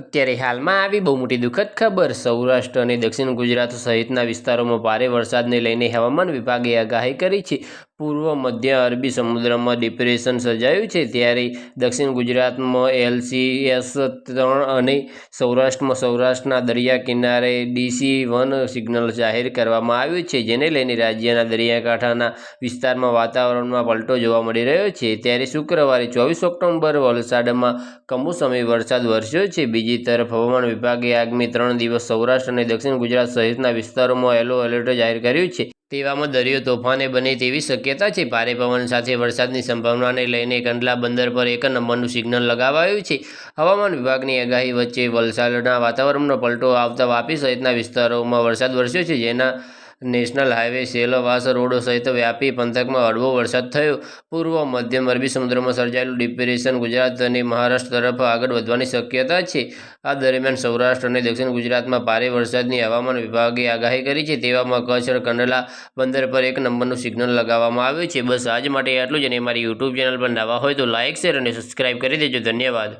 અત્યારે હાલમાં આવી બહુ મોટી દુઃખદ ખબર. સૌરાષ્ટ્ર અને દક્ષિણ ગુજરાત સહિતના વિસ્તારોમાં ભારે વરસાદને લઈને હવામાન વિભાગે આગાહી કરી છે. પૂર્વ મધ્ય અરબી સમુદ્રમાં ડિપ્રેશન સર્જાયું છે. ત્યારે દક્ષિણ ગુજરાતમાં એલસીએસ ત્રણ અને સૌરાષ્ટ્રમાં સૌરાષ્ટ્રના દરિયા કિનારે ડીસી વન સિગ્નલ જાહેર કરવામાં આવ્યું છે, જેને લઈને રાજ્યના દરિયાકાંઠાના વિસ્તારમાં વાતાવરણમાં પલટો જોવા મળી રહ્યો છે. ત્યારે શુક્રવારે ચોવીસ ઓક્ટોબર વલસાડમાં કમોસમી વરસાદ વરસ્યો છે. બીજી તરફ હવામાન વિભાગે આગામી ત્રણ દિવસ સૌરાષ્ટ્ર અને દક્ષિણ ગુજરાત સહિતના વિસ્તારોમાં યલો એલર્ટ જાહેર કર્યું છે. તેવામાં દરિયો તોફાને બને તેવી શક્યતા છે. ભારે પવન સાથે વરસાદની સંભાવનાને લઈને કંડલા બંદર પર એક નંબરનું સિગ્નલ લગાવાયું છે. હવામાન વિભાગની આગાહી વચ્ચે વલસાડના વાતાવરણનો પલટો આવતા વાપી સહિતના વિસ્તારોમાં વરસાદ વરસ્યો છે, જેના નેશનલ હાઈવે સેલવાસ રોડ સહિત વ્યાપી પંથકમાં હળવો વરસાદ થયો. પૂર્વ મધ્યમ અરબી સમુદ્રમાં સર્જાયેલું ડિપ્રેશન ગુજરાત અને મહારાષ્ટ્ર તરફ આગળ વધવાની શક્યતા છે. આ દરમિયાન સૌરાષ્ટ્ર અને દક્ષિણ ગુજરાતમાં ભારે વરસાદની હવામાન વિભાગે આગાહી કરી છે. તેવામાં કચ્છ, કંડલા બંદર પર એક નંબરનું સિગ્નલ લગાવવામાં આવ્યું છે. બસ આજ માટે આટલું જ અને મારી યુટ્યુબ ચેનલ પર નવા હોય તો લાઇક શેર અને સબસ્ક્રાઇબ કરી દેજો. ધન્યવાદ.